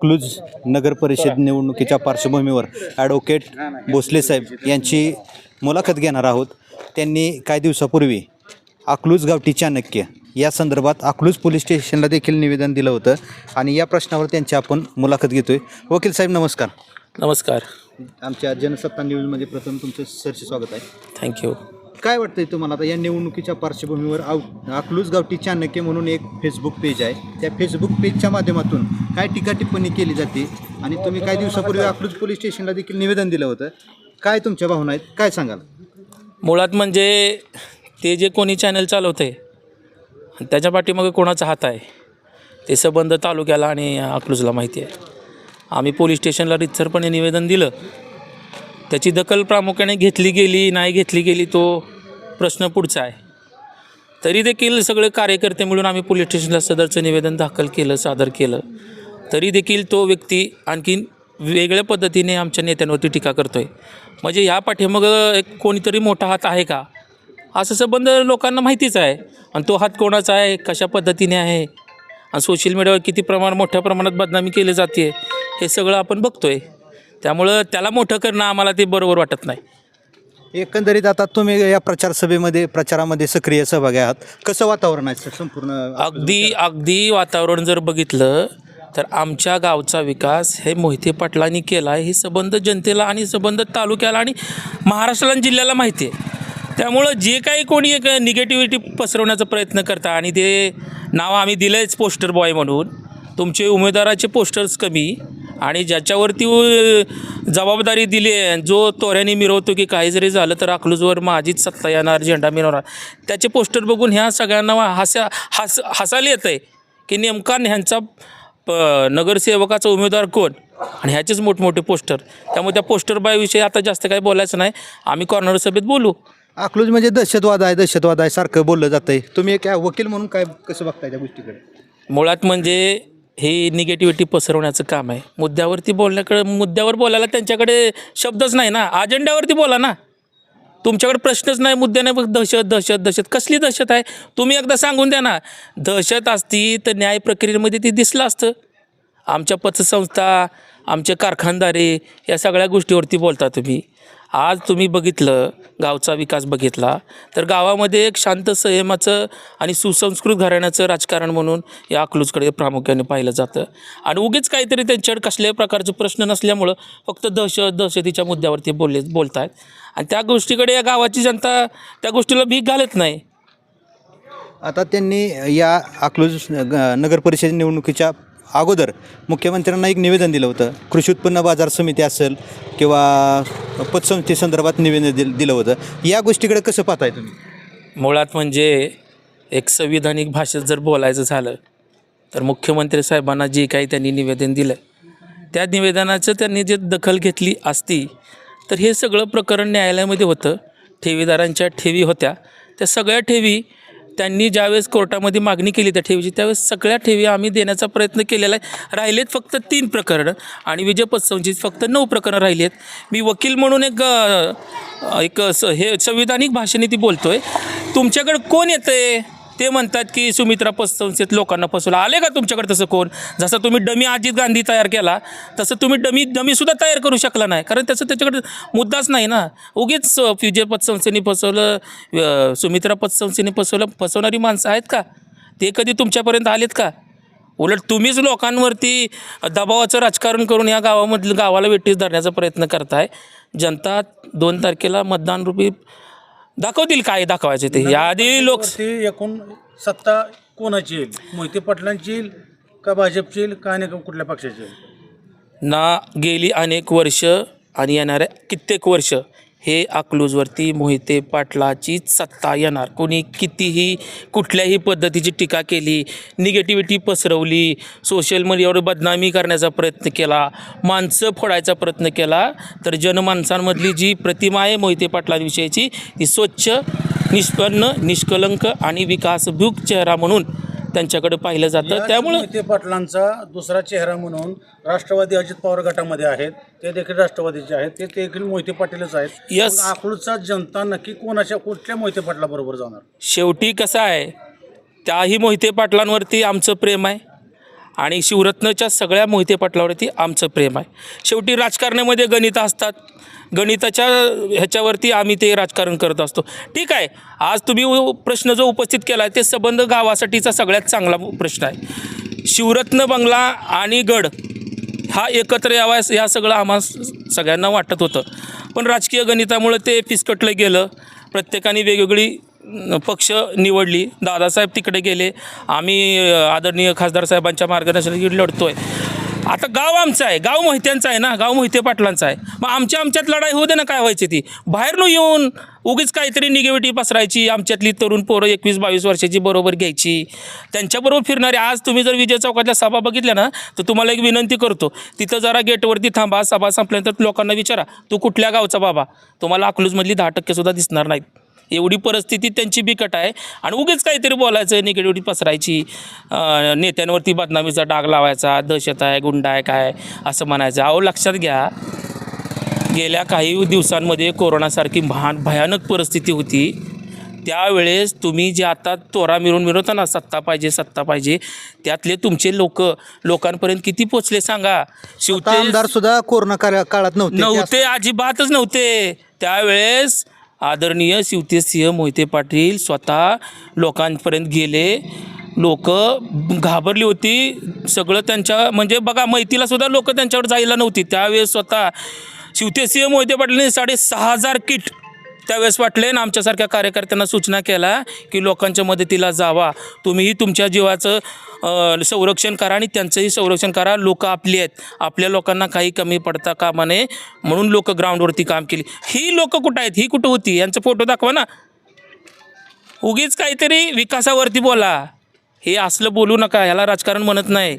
अकलूज नगर परिषद निवडणुकीच्या पार्श्वभूमीवर ॲडव्होकेट भोसले साहेब यांची मुलाखत घेणार आहोत. त्यांनी काही दिवसापूर्वी अकलूज गावठी चाणक्य या संदर्भात अकलूज पोलीस स्टेशनला देखील निवेदन दिलं होतं आणि या प्रश्नावर त्यांची आपण मुलाखत घेतोय. वकील साहेब नमस्कार. नमस्कार. आमच्या जनसत्ता न्यूजमध्ये प्रथम तुमचं सरचे स्वागत आहे. थँक्यू काय वाटतंय तुम्हाला आता या निवडणुकीच्या पार्श्वभूमीवर आव अकलूज गावठी चाणक्य म्हणून एक फेसबुक पेज आहे. त्या फेसबुक पेजच्या माध्यमातून काय टीका टिप्पणी केली जाते? आणि तुम्ही काही दिवसापूर्वी अकलूज पोलीस स्टेशनला देखील निवेदन दिलं होतं. काय तुमच्या भावना आहेत? काय सांगाल? मुळात म्हणजे ते जे कोणी चॅनल चालवते त्याच्या पाठीमागे कोणाचा हात आहे? ते संबंध तालुक्याला आणि अकलूजला माहिती आहे. आम्ही पोलीस स्टेशनला रितसरपणे निवेदन दिलं. त्याची दखल प्रामुख्याने घेतली गेली नाही घेतली गेली तो प्रश्न पुढचा आहे. तरी देखील सगळे कार्यकर्ते मिळून आम्ही पोलीस स्टेशनला सदरचं निवेदन दाखल केलं सादर केलं. तरी देखील तो व्यक्ती आणखीन वेगळ्या पद्धतीने आमच्या नेत्यांवरती टीका करतो आहे म्हणजे ह्या पाठीमागं एक कोणीतरी मोठा हात आहे का? असं संबंध लोकांना माहितीच आहे. आणि तो हात कोणाचा आहे? कशा पद्धतीने आहे? आणि सोशल मीडियावर किती प्रमाण मोठ्या प्रमाणात बदनामी केली जाते हे सगळं आपण बघतो आहे त्यामुळं त्याला मोठं करणं आम्हाला ते बरोबर वाटत नाही. एकंदरीत आता तुम्ही या प्रचार सभेमध्ये प्रचारामध्ये सक्रिय सहभागी आहात. कसं वातावरण आहे संपूर्ण अगदी अगदी वातावरण जर बघितलं तर आमच्या गावचा विकास हे मोहिते पाटलांनी केला आहे. हे संबंध जनतेला आणि संबंध तालुक्याला आणि महाराष्ट्राला आणि जिल्ह्याला माहिती आहे. त्यामुळं जे काही कोणी एक निगेटिव्हिटी पसरवण्याचा प्रयत्न करता आणि ते नाव आम्ही दिलंयच पोस्टर बॉय म्हणून. तुमचे उमेदवाराचे पोस्टर्स कमी. आणि ज्याच्यावरती जबाबदारी दिली आहे जो तोऱ्याने मिरवतो की काही जरी झालं तर अकलूजवर माझीच सत्ता येणार झेंडा मिरवणार. त्याचे पोस्टर बघून ह्या सगळ्यांना हस्या हस हसायला येतं आहे की नेमका ह्यांचा प नगरसेवकाचा उमेदवार कोण? आणि ह्याचेच मोठमोठे पोस्टर. त्यामुळे त्या पोस्टर बायविषयी आता जास्त काही बोलायचं नाही. आम्ही कॉर्नर सभेत बोलू. अकलूज म्हणजे दहशतवाद आहे दहशतवाद आहे सारखं बोललं जातंय. तुम्ही एक वकील म्हणून काय कसं बघताय त्या गोष्टीकडे? मुळात म्हणजे हे निगेटिव्हिटी पसरवण्याचं काम आहे. मुद्द्यावरती बोलण्याकडे मुद्द्यावर बोलायला त्यांच्याकडे शब्दच नाही ना. अजेंड्यावरती बोला ना. तुमच्याकडे प्रश्नच नाही मुद्दे नाही दहशत दहशत दहशत. कसली दहशत आहे? तुम्ही एकदा सांगून द्या ना. दहशत असती तर न्याय प्रक्रियेमध्ये ती दिसलं असतं. आमच्या पतसंस्था आमचे कारखानदारे या सगळ्या गोष्टीवरती बोलता तुम्ही. आज तुम्ही बघितलं गावचा विकास बघितला तर गावामध्ये एक शांत संयमाचं आणि सुसंस्कृत घराण्याचं राजकारण म्हणून या अकलूजकडे प्रामुख्याने पाहिलं जातं. आणि उगीच काहीतरी त्यांच्याकडे कसल्याही प्रकारचे प्रश्न नसल्यामुळं फक्त दहशत दहशतीच्या मुद्द्यावरती बोलले बोलत आहेत आणि त्या गोष्टीकडे या गावाची जनता त्या गोष्टीला भीक घालत नाही. आता त्यांनी या अकलूज ग- नगर परिषद निवडणुकीच्या अगोदर मुख्यमंत्र्यांना एक निवेदन दिलं होतं. कृषी उत्पन्न बाजार समिती असेल किंवा पतसंस्थेसंदर्भात निवेदन दिल दिलं होतं. या गोष्टीकडे कसं पाहताय तुम्ही? मुळात म्हणजे एक संविधानिक भाषेत जर बोलायचं झालं तर मुख्यमंत्री साहेबांना जे काही त्यांनी निवेदन दिलं त्या निवेदनाचं त्यांनी जे दखल घेतली असती तर हे सगळं प्रकरण न्यायालयामध्ये होतं. ठेवीदारांच्या ठेवी होत्या. त्या सगळ्या ठेवी त्यांनी ज्यावेळेस कोर्टामध्ये मागणी केली त्या ठेवीची त्यावेळेस सगळ्या ठेवी आम्ही देण्याचा प्रयत्न केलेला आहे. राहिलेत फक्त तीन प्रकरणं आणि विजय पतसंचीत फक्त नऊ प्रकरणं राहिली आहेत. मी वकील म्हणून एक एक स हे संविधानिक भाषेने ती बोलतो आहे तुमच्याकडं कोण येतं आहे ते म्हणतात की सुमित्रा पतसंस्थेत लोकांना फसवलं. आले का तुमच्याकडे तसं कोण? जसं तुम्ही डमी अजित गांधी तयार केला तसं तुम्ही डमी डमीसुद्धा तयार करू शकला नाही. कारण त्याचं त्याच्याकडे मुद्दाच नाही ना. उगीच विजय पतसंस्थेने फसवलं सुमित्रा पतसंस्थेने फसवलं फसवणारी माणसं आहेत का? ते कधी तुमच्यापर्यंत आलेत का? उलट तुम्हीच लोकांवरती दबावाचं राजकारण करून या गावामधलं गावाला वेटीस धरण्याचा प्रयत्न करताय. जनता दोन तारखेला मतदानरूपी दाखवतील काय दाखवायचे ते? याआधी लोक ते एकूण सत्ता कोणाची येईल? मोहिते पाटलांची येईल का भाजपची येईल का आणि कुठल्या पक्षाची येईल? ना गेली अनेक वर्ष आणि येणाऱ्या कित्येक वर्ष हे अकलूजवरती मोहिते पाटलाचीच सत्ता येणार. कोणी कितीही कुठल्याही पद्धतीची टीका केली निगेटिव्हिटी पसरवली सोशल मीडियावर बदनामी करण्याचा प्रयत्न केला माणसं फोडायचा प्रयत्न केला तर जनमानसांमधली जी प्रतिमा आहे मोहिते पाटलांविषयीची ती स्वच्छ निष्पन्न निष्कलंक आणि विकासभूक चेहरा म्हणून त्यांच्याकडे पाहिलं जातं. त्यामुळं मोहिते पाटलांचा दुसरा चेहरा म्हणून राष्ट्रवादी अजित पवार गटामध्ये आहेत. ते देखील राष्ट्रवादीचे आहेत. ते देखील मोहिते पाटीलच आहेत. मग अकलूजचा जनता नक्की कोणाच्या कुठल्या मोहिते पाटलाबरोबर जाणार? शेवटी कसं आहे त्याही मोहिते पाटलांवरती आमचं प्रेम आहे आणि शिवरत्नच्या सगळ्या मोहिते पाटलावरती आमचं प्रेम आहे. शेवटी राजकारणामध्ये गणित असतात. गणिताच्या ह्याच्यावरती आम्ही ते राजकारण करत असतो. ठीक आहे. आज तुम्ही उ- प्रश्न जो उपस्थित केला आहे ते संबंध गावासाठीचा सगळ्यात चांगला प्रश्न आहे. शिवरत्न बंगला आणि गड हा एकत्र यावा या सगळं आम्हा सगळ्यांना वाटत होतं. पण राजकीय गणितामुळे ते फिसकटलं गेलं. प्रत्येकाने वेगवेगळी पक्ष निवडली. दादासाहेब तिकडे गेले. आम्ही आदरणीय खासदार साहेबांच्या मार्गदर्शनाची लढतो आहे आता गाव आमचं आहे गाव मोहित्यांचं आहे ना गाव मोहिते पाटलांचं आहे. मग आमच्या आमच्यात लढाई होऊ दे ना काय व्हायची ती? बाहेरनं येऊन उगीच काहीतरी निगेटिव्ह पसरायची आमच्यातली तरुण पोरं एकवीस बावीस वर्षाची बरोबर घ्यायची. त्यांच्याबरोबर फिरणारे आज तुम्ही जर विजय चौकातल्या सभा बघितल्या ना तर तुम्हाला एक विनंती करतो तिथं जरा गेटवरती थांबा सभा संपल्यानंतर लोकांना विचारा तू कुठल्या गावचा बाबा? तुम्हाला अकलूजमधली दहा टक्केसुद्धा दिसणार नाहीत. एवढी परिस्थिती त्यांची बिकट आहे. आणि उगीच काहीतरी बोलायचं निगेटिव्हिटी पसरायची. नेत्यांवरती बदनामीचा डाग लावायचा दहशत आहे गुंड आहे काय असं म्हणायचं. अहो लक्षात घ्या. गेल्या काही दिवसांमध्ये कोरोनासारखी महान भयानक परिस्थिती होती. त्यावेळेस तुम्ही जे आता तोरा मिरून मिरवता ना सत्ता पाहिजे सत्ता पाहिजे त्यातले तुमचे लोक लोकांपर्यंत किती पोचले सांगा. शिवते आमदार सुद्धा कोरोना काळ- काळात नव्हते नव्हते अजिबातच नव्हते. त्यावेळेस आदरणीय शिवतेसिंह मोहिते पाटील स्वतः लोकांपर्यंत गेले. लोक घाबरली होती. सगळं त्यांच्या म्हणजे बघा माहितीलासुद्धा लोक त्यांच्यावर जायला नव्हती. त्यावेळेस स्वतः शिवतेसिंह मोहिते पाटीलने साडेसहा हजार किट त्यावेळेस वाटले ना आमच्यासारख्या कार्यकर्त्यांना सूचना केला की लोकांच्या मदतीला जावा. तुम्हीही तुमच्या जीवाचं संरक्षण करा आणि त्यांचंही संरक्षण करा. लोक आपली आहेत. आपल्या लोकांना काही कमी पडता कामा नये म्हणून लोक ग्राउंडवरती काम केली. ही लोक कुठं आहेत? ही कुठं होती? यांचा फोटो दाखवा ना. उगीच काहीतरी विकासावरती बोला. हे असलं बोलू नका. ह्याला राजकारण म्हणत नाही.